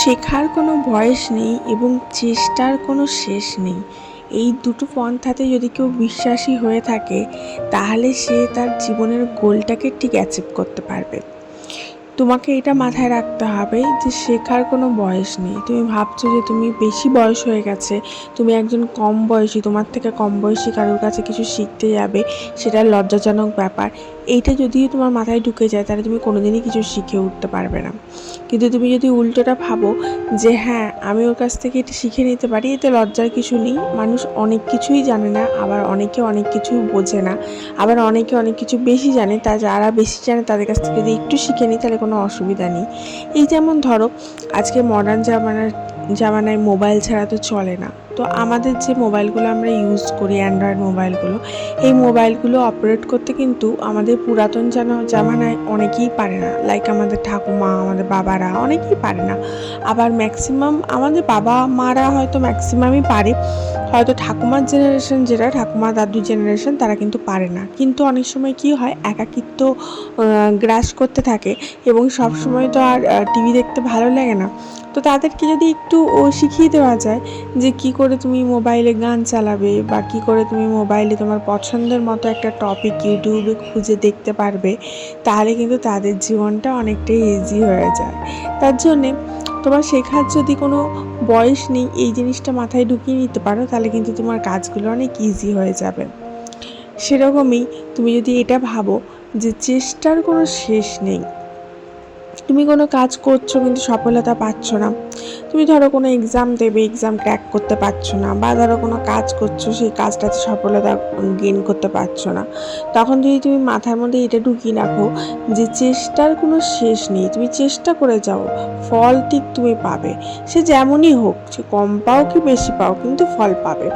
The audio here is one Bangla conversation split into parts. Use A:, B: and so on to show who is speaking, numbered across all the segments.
A: শেখার কোনো বয়স নেই এবং চেষ্টার কোনো শেষ নেই। এই দুটো পন্থাতে যদি কেউ বিশ্বাসী হয়ে থাকে, তাহলে সে তার জীবনের গোলটাকে ঠিক অ্যাচিভ করতে পারবে। তোমাকে এটা মাথায় রাখতে হবে যে শেখার কোনো বয়স নেই। তুমি ভাবছ যে তুমি বেশি বয়স হয়ে গেছে, তুমি একজন কম বয়সী, তোমার থেকে কম বয়সী কারোর কাছে কিছু শিখতে যাবে, সেটা লজ্জাজনক ব্যাপার। এইটা যদিও তোমার মাথায় ঢুকে যায়, তাহলে তুমি কোনোদিনই কিছু শিখে উঠতে পারবে না। কিন্তু তুমি যদি উল্টোটা ভাবো যে হ্যাঁ আমি ওর কাছ থেকে এটা শিখে নিতে পারি, এতে লজ্জার কিছু নেই। মানুষ অনেক কিছুই জানে না, আবার অনেকে অনেক কিছুই বোঝে না। আবার অনেকে অনেক কিছু বেশি জানে, তা যারা বেশি জানে, তাদের কাছ থেকে যদি একটু শিখে নিই, তাহলে কোনো অসুবিধা নেই। এই যেমন ধরো, আজকে মডার্ন জামানার, জামানায় মোবাইল ছাড়া তো চলে না। তো আমাদের যে মোবাইলগুলো আমরা ইউজ করি অ্যান্ড্রয়েড মোবাইলগুলো, এই মোবাইলগুলো অপারেট করতে কিন্তু আমাদের পুরাতন জানা জামানায় অনেকেই পারে না। লাইক আমাদের ঠাকুমা, আমাদের বাবারা অনেকেই পারে না। আবার ম্যাক্সিমাম আমাদের বাবা মারা হয়তো ম্যাক্সিমামই পারে। হয়তো ঠাকুমার জেনারেশন যেটা, ঠাকুমা দাদু জেনারেশন তারা কিন্তু পারে না। কিন্তু অনেক সময় কি হয়, একাকিত্ব গ্রাস করতে থাকে এবং সব সময় তো আর টিভি দেখতে ভালো লাগে না। তো তাদেরকে যদি একটু, ও শিখিয়ে দেওয়া যায় যে কি করে তুমি মোবাইলে গান চালাবে বা কি করে তুমি মোবাইলে তোমার পছন্দের মতো একটা টপিক ইউটিউবে খুঁজে দেখতে পারবে, তাহলে কিন্তু তাদের জীবনটা অনেকটাই ইজি হয়ে যায়। তার জন্যে তোমার শেখার যদি কোনো বয়স নেই, এই জিনিসটা মাথায় ঢুকিয়ে নিতে পারো, তাহলে কিন্তু তোমার কাজগুলো অনেক ইজি হয়ে যাবে। সেরকমই তুমি যদি এটা ভাবো যে চেষ্টার কোনো শেষ নেই তুমি কোনো কাজ করছ কিন্তু সফলতা পাচ্ছ না। তুমি ধরো কোনো এক্সাম দেবে এক্সাম ক্র্যাক করতে পারছ না বা ধরো কোনো কাজ করছ, সেই কাজটাতে সফলতা গেন করতে পারছ না। তখন যদি তুমি মাথার মধ্যে এটা ঢুকিয়ে রাখো যে চেষ্টার কোনো শেষ নেই, তুমি চেষ্টা করে যাও, ফল ঠিক তুমি পাবে। সে যেমনই হোক, সে কম পাও কি বেশি পাও কিন্তু ফল পাবে।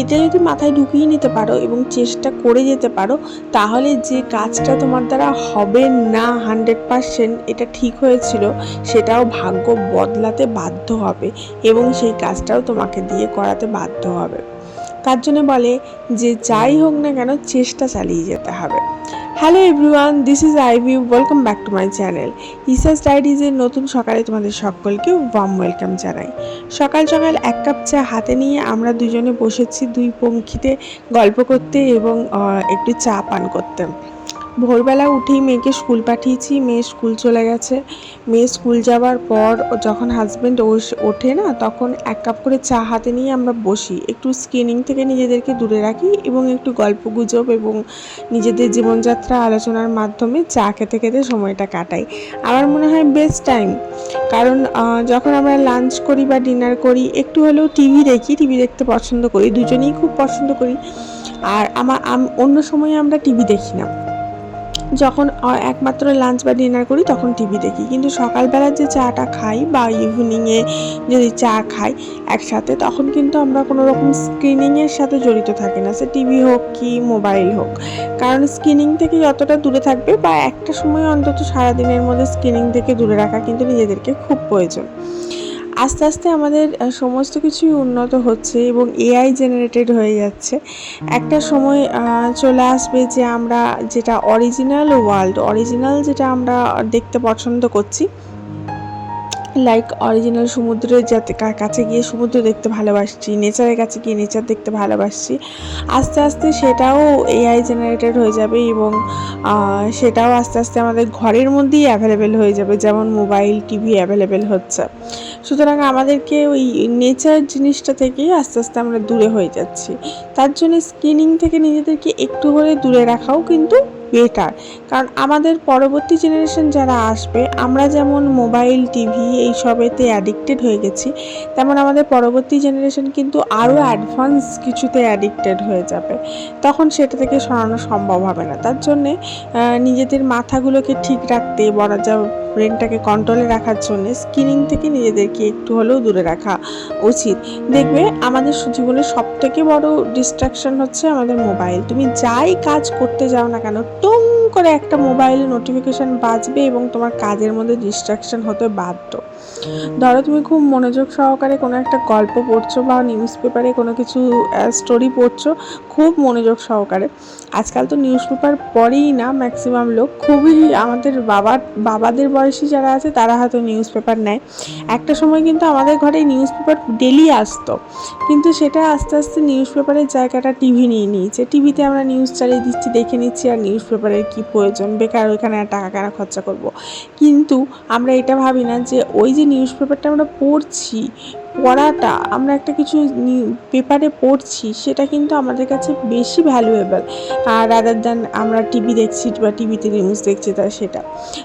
A: এটা যদি মাথায় ঢুকিয়ে নিতে পারো এবং চেষ্টা করে যেতে পারো, তাহলে যে কাজটা তোমার দ্বারা হবে না হান্ড্রেড পারসেন্ট এটা ঠিক হয়েছিল, সেটাও ভাগ্য বদলাতে বাধ্য হবে এবং সেই কাজটাও তোমাকে দিয়ে করাতে বাধ্য হবে। তার জন্য বলে, যে যাই হোক না কেন চেষ্টা চালিয়ে যেতে হবে। Hello everyone this is I view welcome back to my channel ইসাস ডায়েরিজের নতুন সকালে তোমাদের সকলকে ওয়ার্ম ওয়েলকাম জানাই। সকাল সকাল এক কাপ চা হাতে নিয়ে আমরা দুজনে বসেছি দুই পঙ্খিতে গল্প করতে এবং একটু চা পান করতে। ভোরবেলা উঠেই মেয়েকে স্কুল পাঠিয়েছি, মেয়ে স্কুল চলে গেছে। মেয়ে স্কুল যাওয়ার পর যখন হাজব্যান্ড ওঠে না, তখন এক কাপ করে চা হাতে নিয়ে আমরা বসি। একটু স্ক্রিনিং থেকে নিজেদেরকে দূরে রাখি এবং একটু গল্প গুজব এবং নিজেদের জীবনযাত্রা আলোচনার মাধ্যমে চা খেতে খেতে সময়টা কাটাই। আমার মনে হয় বেস্ট টাইম কারণ যখন আমরা লাঞ্চ করি বা ডিনার করি, একটু হলেও টিভি দেখি টিভি দেখতে পছন্দ করি। দুজনেই খুব পছন্দ করি। আর আমার অন্য সময় আমরা টিভি দেখি না। যখন একমাত্র লাঞ্চ বা ডিনার করি, তখন টিভি দেখি। কিন্তু সকালবেলা যে চাটা খাই বা ইভিনিংয়ে যদি চা খাই একসাথে, তখন কিন্তু আমরা কোনো রকম স্ক্রিনিংয়ের সাথে জড়িত থাকি না। সে টিভি হোক কি মোবাইল হোক। কারণ স্ক্রিনিং থেকে যতটা দূরে থাকবে বা একটা সময় অন্তত সারাদিনের মধ্যে স্ক্রিনিং থেকে দূরে রাখা কিন্তু নিজেদেরকে খুব প্রয়োজন। আস্তে আস্তে আমাদের সমস্ত কিছুই উন্নত হচ্ছে এবং এআই জেনারেটেড হয়ে যাচ্ছে। একটা সময় চলে আসবে যে আমরা যেটা অরিজিনাল ওয়ার্ল্ড অরিজিনাল যেটা আমরা দেখতে পছন্দ করছি লাইক অরিজিনাল সমুদ্রের যাতে কাছে গিয়ে সমুদ্র দেখতে ভালোবাসছি নেচারের কাছে গিয়ে নেচার দেখতে ভালোবাসছি, আস্তে আস্তে সেটাও এআই জেনারেটেড হয়ে যাবে এবং সেটাও আস্তে আস্তে আমাদের ঘরের মধ্যেই অ্যাভেলেবেল হয়ে যাবে, যেমন মোবাইল টিভি অ্যাভেলেবেল হচ্ছে। সুতরাং আমাদেরকে ওই নেচার জিনিসটা থেকেই আস্তে আস্তে আমরা দূরে হয়ে যাচ্ছি। তার জন্য স্ক্রিনিং থেকে নিজেদেরকে একটু হলে দূরে রাখাও কিন্তু বেটার কারণ আমাদের পরবর্তী জেনারেশন যারা আসবে আমরা যেমন মোবাইল টিভি এই সবেতে অ্যাডিক্টেড হয়ে গেছি তেমন আমাদের পরবর্তী জেনারেশন কিন্তু আরও অ্যাডভান্স কিছুতে অ্যাডিক্টেড হয়ে যাবে। তখন সেটা থেকে সরানো সম্ভব হবে না। তার জন্যে নিজেদের মাথাগুলোকে ঠিক রাখতে বলা যা ব্রেনটাকে কন্ট্রোলে রাখার জন্য স্ক্রিনিং থেকে নিজেদেরকে একটু হলেও দূরে রাখা উচিত। দেখবে আমাদের জীবনের সব থেকে বড় ডিস্ট্রাকশন হচ্ছে আমাদের মোবাইল তুমি যাই কাজ করতে যাও না কেন টুং করে একটা মোবাইলে নোটিফিকেশান বাজবে এবং তোমার কাজের মধ্যে ডিস্ট্রাকশন হতে বাধ্য। ধরো তুমি খুব মনোযোগ সহকারে কোনো একটা গল্প পড়ছো বা নিউজ পেপারে কোনো কিছু স্টোরি পড়ছো, খুব মনোযোগ সহকারে। আজকাল তো নিউজ পেপার পড়েই না ম্যাক্সিমাম লোক। খুবই আমাদের বাবার বাবাদের বয়সী যারা আছে তারা হয়তো নিউজ পেপার নেয়। একটা সময় কিন্তু আমাদের ঘরে নিউজ পেপার ডেলি আসতো। কিন্তু সেটা আস্তে আস্তে নিউজ পেপারের জায়গাটা টিভি নিয়ে নিয়েছে। টিভিতে আমরা নিউজ চালিয়ে দিচ্ছি, দেখে নিচ্ছি আর নিউজ পেপারের কী প্রয়োজন? বেকার ওইখানে টাকা কেন খরচা করব। কিন্তু আমরা এটা ভাবি না যে ওই যে নিউজ পেপারটা আমরা পড়ছি, পড়াটা, আমরা একটা কিছু পেপারে পড়ছি, সেটা কিন্তু আমাদের কাছে বেশি ভ্যালুয়েবল আর রাদার দ্যান আমরা টিভি দেখছি বা টিভিতে নিউজ দেখছি তা সেটা।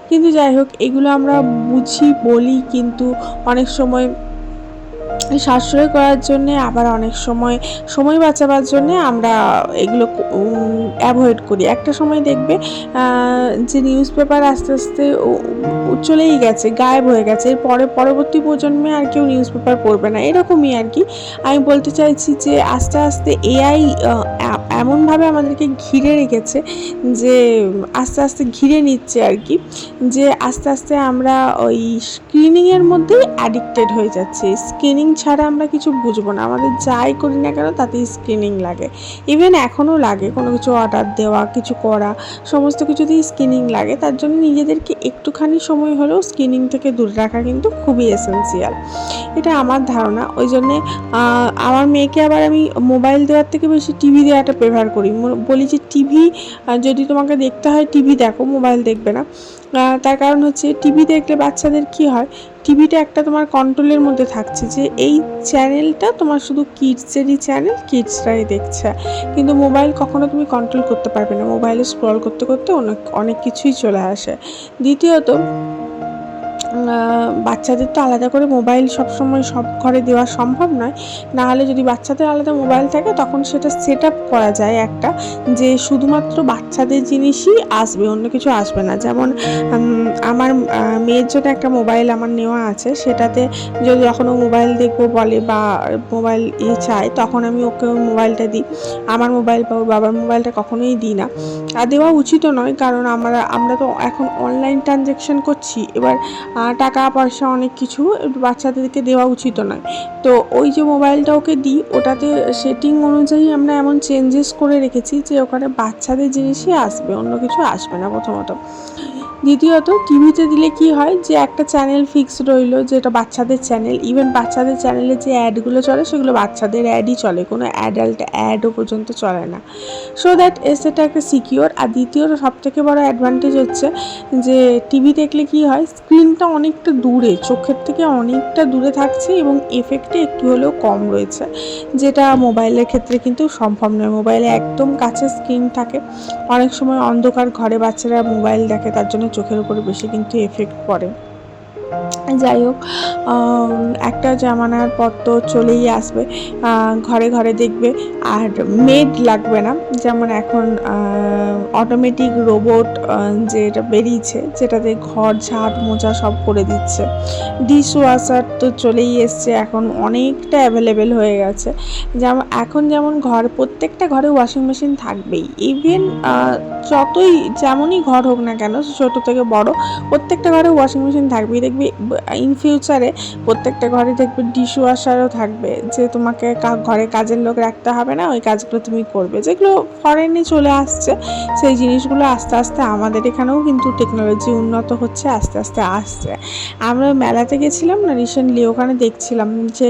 A: কিন্তু যাই হোক, এগুলো আমরা বুঝি, বলি, কিন্তু অনেক সময় সাশ্রয় করার জন্যে আবার অনেক সময় সময় বাঁচাবার জন্যে আমরা এগুলো অ্যাভয়েড করি। একটা সময় দেখবে যে নিউজ পেপার আস্তে আস্তে চলেই গেছে, গায়েব হয়ে গেছে। এর পরে, পরবর্তী প্রজন্মে আর কেউ নিউজ পেপার পড়বে না। এরকমই আর কি। আমি বলতে চাইছি যে আস্তে আস্তে এআই এমনভাবে আমাদেরকে ঘিরে রেখেছে যে আস্তে আস্তে ঘিরে নিচ্ছে আর কি, যে আস্তে আস্তে আমরা ওই স্ক্রিনিংয়ের মধ্যেই অ্যাডিক্টেড হয়ে যাচ্ছি। স্ক্রিনিং ছাড়া আমরা কিছু বুঝব না। আমাদের যাই করি না কেন তাতেই স্ক্রিনিং লাগে। ইভেন এখনও লাগে কোনো কিছু অর্ডার দেওয়া, কিছু করা, সমস্ত কিছুতেই স্ক্রিনিং লাগে। তার জন্য নিজেদেরকে একটুখানি সময় হলেও স্ক্রিনিং থেকে দূরে রাখা কিন্তু খুবই এসেন্সিয়াল এটা আমার ধারণা। ওই জন্যে আমার মেয়েকে আবার আমি মোবাইল দেওয়ার থেকে বেশি টিভি দেওয়াটা প্রেফার করি। বলি যে টিভি যদি তোমাকে দেখতে হয় টিভি দেখো মোবাইল দেখবে না। তার কারণ হচ্ছে টিভি দেখলে বাচ্চাদের কি হয় টিভিটা একটা তোমার কন্ট্রোলের মধ্যে থাকছে যে এই চ্যানেলটা তোমার শুধু কিডসেরই চ্যানেল কিডসরাই দেখছে। কিন্তু মোবাইল কখনো তুমি কন্ট্রোল করতে পারবে না। মোবাইলে স্ক্রল করতে করতে অনেক অনেক কিছুই চলে আসে। দ্বিতীয়ত বাচ্চাদের তো আলাদা করে মোবাইল সবসময় সব ঘরে দেওয়া সম্ভব নয়। না হলে যদি বাচ্চাদের আলাদা মোবাইল থাকে, তখন সেটা সেট আপ করা যায় একটা, যে শুধুমাত্র বাচ্চাদের জিনিসই আসবে, অন্য কিছু আসবে না। যেমন আমার মেয়ের জন্য একটা মোবাইল আমার নেওয়া আছে। সেটাতে যদি যখন ও মোবাইল দেখব বলে বা মোবাইল ইয়ে চায়, তখন আমি ওকে মোবাইলটা দিই। আমার মোবাইল বা ওর বাবার মোবাইলটা কখনোই দিই না। আর দেওয়া উচিতও নয়, কারণ আমরা আমরা তো এখন অনলাইন ট্রানজ্যাকশন করছি। এবার টাকা পয়সা অনেক কিছু বাচ্চাদেরকে দেওয়া উচিত নয়। তো ওই যে মোবাইলটা ওকে দিই, ওটাতে সেটিং অনুযায়ী আমরা এমন চেঞ্জেস করে রেখেছি যে ওখানে বাচ্চাদের জিনিসই আসবে, অন্য কিছু আসবে না প্রথমত। দ্বিতীয়ত, টিভিতে দিলে কি হয় যে, একটা চ্যানেল ফিক্স রইল, যেটা বাচ্চাদের চ্যানেল ইভেন বাচ্চাদের চ্যানেলে যে অ্যাডগুলো চলে, সেগুলো বাচ্চাদের অ্যাডই চলে, কোনো অ্যাডাল্ট অ্যাডও পর্যন্ত চলে না। সো দ্যাট সেটা একটা সিকিওর আর দ্বিতীয়ত সবথেকে বড় অ্যাডভান্টেজ হচ্ছে যে, টিভি দেখলে কি হয় স্ক্রিনটা অনেকটা দূরে, চোখের থেকে অনেকটা দূরে থাকছে এবং এফেক্টে একটু হলেও কম রয়েছে, যেটা মোবাইলের ক্ষেত্রে কিন্তু সম্ভব নয়। মোবাইলে একদম কাছে স্ক্রিন থাকে, অনেক সময় অন্ধকার ঘরে বাচ্চারা মোবাইল দেখে, তার জন্য চোখের উপরে বেশি কিন্তু এফেক্ট পড়ে। যাই হোক একটা জামানার পর তো চলেই আসবে ঘরে ঘরে দেখবে, আর মেড লাগবে না। যেমন এখন অটোমেটিক রোবট যেটা বেরিয়েছে, যেটাতে ঘর, ঝাড় মোচা সব করে দিচ্ছে। ডিশ ওয়াশার তো চলেই এসছে, এখন অনেকটা অ্যাভেলেবেল হয়ে গেছে। যেমন, এখন যেমন ঘর, প্রত্যেকটা ঘরে ওয়াশিং মেশিন থাকবেই। ইভেন যতই, যেমনই ঘর হোক না কেন, ছোটো থেকে বড়, প্রত্যেকটা ঘরে ওয়াশিং মেশিন থাকবেই। দেখবি ইন ফিউচারে প্রত্যেকটা ঘরে দেখবে ডিশ ওয়াশারও থাকবে। যে তোমাকে ঘরে কাজের লোক রাখতে হবে না, ওই কাজগুলো তুমি করবে। যেগুলো ফরেনে চলে আসছে, সেই জিনিসগুলো আস্তে আস্তে আমাদের এখানেও কিন্তু টেকনোলজি উন্নত হচ্ছে, আস্তে আস্তে আসছে। আমরা মেলাতে গেছিলাম না রিসেন্টলি ওখানে দেখছিলাম যে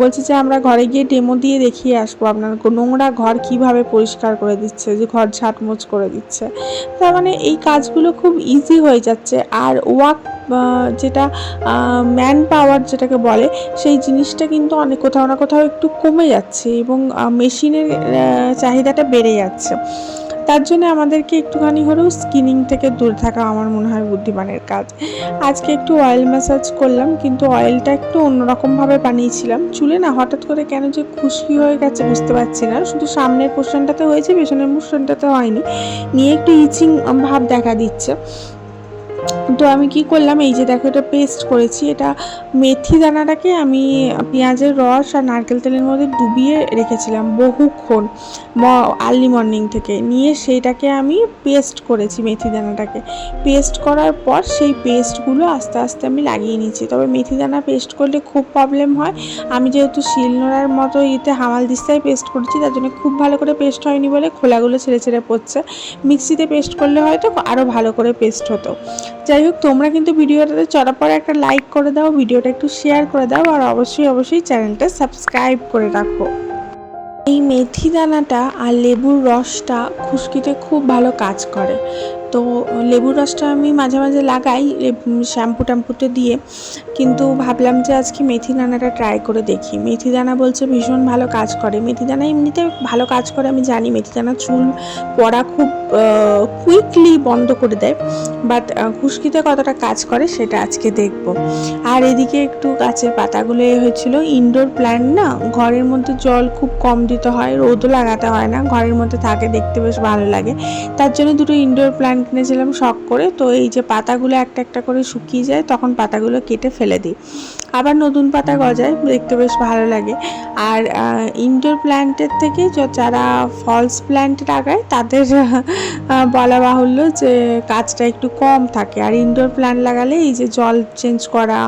A: বলছে যে আমরা ঘরে গিয়ে ডেমো দিয়ে দেখিয়ে আসব আপনার নোংরা ঘর কীভাবে পরিষ্কার করে দিচ্ছে, যে ঘর ঝাঁটমোচ করে দিচ্ছে। তার মানে এই কাজগুলো খুব ইজি হয়ে যাচ্ছে। আর ওয়াক যেটা ম্যান পাওয়ার যেটাকে বলে, সেই জিনিসটা কিন্তু অনেক কোথাও না কোথাও একটু কমে যাচ্ছে এবং মেশিনের চাহিদাটা বেড়ে যাচ্ছে। তার জন্য আমাদেরকে একটুখানি হলেও স্কিনিং থেকে দূরে থাকা আমার মনে হয় বুদ্ধিমানের কাজ। আজকে একটু অয়েল ম্যাসাজ করলাম, কিন্তু অয়েলটা একটু অন্যরকমভাবে বানিয়েছিলাম। চুলে না হঠাৎ করে কেন যে খুশকি হয়ে গেছে বুঝতে পারছি না। শুধু সামনের পোর্শনটাতে হয়েছে, পেছনের পোর্শনটাতে হয়নি। নিয়ে একটু ইচিং ভাব দেখা দিচ্ছে। তো আমি কি করলাম, এই যে দেখো এটা পেস্ট করেছি, এটা মেথি দানাটাকে আমি পেঁয়াজের রস আর নারকেল তেলের মধ্যে ডুবিয়ে রেখেছিলাম বহুক্ষণ আর্লি মর্নিং থেকে। নিয়ে সেইটাকে আমি পেস্ট করেছি মেথি দানাটাকে। পেস্ট করার পর সেই পেস্টগুলো আস্তে আস্তে আমি লাগিয়ে নিচ্ছি তবে মেথি দানা পেস্ট করলে খুব প্রবলেম হয়। আমি যেহেতু শিলনোড়ার মতো ইতে হামাল দিস্তায় পেস্ট করেছি, তার জন্য খুব ভালো করে পেস্ট হয়নি বলে খোলাগুলো ছেড়ে ছেড়ে পড়ছে। মিক্সিতে পেস্ট করলে হয়তো আরও ভালো করে পেস্ট হতো। যাই হোক, তোমরা কিন্তু ভিডিওটাতে চড়ার পরে একটা লাইক করে দাও, ভিডিওটা একটু শেয়ার করে দাও আর অবশ্যই অবশ্যই চ্যানেলটা সাবস্ক্রাইব করে রাখো। এই মেথি দানাটা আর লেবুর রসটা খুশকিতে খুব ভালো কাজ করে। তো লেবুর রসটা আমি মাঝে মাঝে লাগাই শ্যাম্পু ট্যাম্পুতে দিয়ে। কিন্তু ভাবলাম যে আজকে মেথি দানাটা ট্রাই করে দেখি। মেথি দানা বলছে ভীষণ ভালো কাজ করে। মেথি দানা এমনিতে ভালো কাজ করে, আমি জানি। মেথি দানা চুল পড়া খুব কুইকলি বন্ধ করে দেয়। বাট খুশকিতে কতটা কাজ করে সেটা আজকে দেখব। আর এদিকে একটু গাছের পাতাগুলো এ হয়েছিল। ইনডোর প্ল্যান্ট না, ঘরের মধ্যে জল খুব কম দিতে হয়, রোদও লাগাতে হয় না। ঘরের মধ্যে থাকে, দেখতে বেশ ভালো লাগে। তার জন্য দুটো ইনডোর প্ল্যান্ট কিনেছিলাম শখ করে, তো এই যে পাতাগুলো একটা একটা করে শুকিয়ে যায়, তখন পাতাগুলো কেটে ফেলে দিই। আবার নতুন পাতা গজায়, দেখতে বেশ ভালো লাগে। আর ইনডোর প্ল্যান্টের থেকে যারা ফলস প্ল্যান্ট লাগায়, তাদের বলা বাহুল্য যে কাজটা একটু কম থাকে। আর ইনডোর প্ল্যান্ট লাগালে এই যে জল চেঞ্জ করা,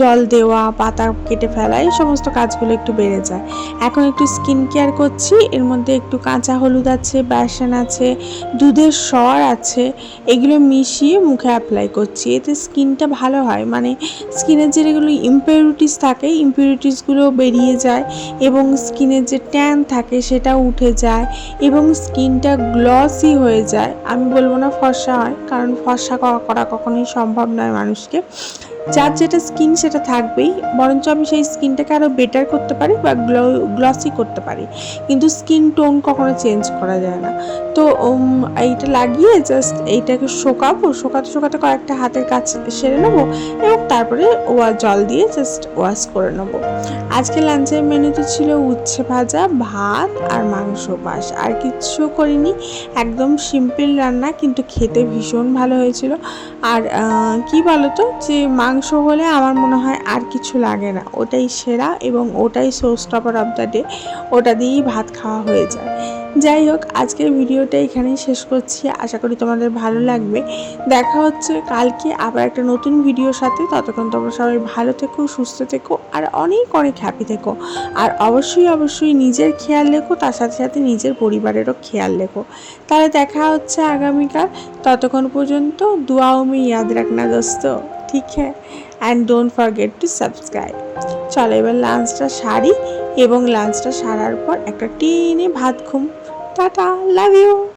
A: জল দেওয়া, পাতা কেটে ফেলা, এই সমস্ত কাজগুলো একটু বেড়ে যায়। এখন একটু স্কিন কেয়ার করছি, এর মধ্যে একটু কাঁচা হলুদ আছে, বেসন আছে, দুধের সর আছে এগুলো মিশিয়ে মুখে অ্যাপ্লাই করছি। এতে স্কিনটা ভালো হয়। মানে স্কিনের যে এগুলো ইম্পিউরিটিস থাকে ইম্পিউরিটিসগুলো বেরিয়ে যায় এবং স্কিনের যে ট্যান থাকে সেটা উঠে যায় এবং স্কিনটা গ্লসি হয়ে যায়। আমি বলব না ফর্সা হয়, কারণ ফর্সা করা কখনোই সম্ভব নয় মানুষকে। যার যেটা স্কিন সেটা থাকবেই, বরঞ্চ আমি সেই স্কিনটাকে আরও বেটার করতে পারি বা গ্লসি করতে পারি। কিন্তু স্কিন টোন কখনো চেঞ্জ করা যায় না। তো এইটা লাগিয়ে জাস্ট এইটাকে শোকাবো, শোকাতে শোকাতে কয়েকটা হাতের কাজ সেরে নেব এবং তারপরে ওয়া, জল দিয়ে জাস্ট ওয়াশ করে নেব। আজকে লাঞ্চের মেনুতে ছিল উচ্ছে ভাজা, ভাত আর মাংস পাশ। আর কিচ্ছু করিনি, একদম সিম্পল রান্না, কিন্তু খেতে ভীষণ ভালো হয়েছিল। আর কি বলতো যে মাংস হলে আমার মনে হয় আর কিছু লাগে না। ওটাই সেরা এবং ওটাই source topper of the day ওটা দিয়েই ভাত খাওয়া হয়ে যায়। যাই হোক, আজকের ভিডিওটা এখানেই শেষ করছি। আশা করি তোমাদের ভালো লাগবে। দেখা হচ্ছে কালকে আবার একটা নতুন ভিডিওর সাথে। ততক্ষণ তোমরা সবাই ভালো থেকো, সুস্থ থেকো, আর অনেক অনেক হ্যাপি থেকো। আর অবশ্যই অবশ্যই নিজের খেয়াল রেখো, তার সাথে সাথে নিজের পরিবারেরও খেয়াল রেখো। তাহলে দেখা হচ্ছে আগামীকাল। ততক্ষণ পর্যন্ত দুয়াও মে ইয়াদ রাখনা দোস্ত। ঠিক হ্যাঁ and don't forget to subscribe চলো এবার লাঞ্চটা সারি এবং লাঞ্চটা সারার পর একটা টিনে ভাত ঘুম। Tata. Love you.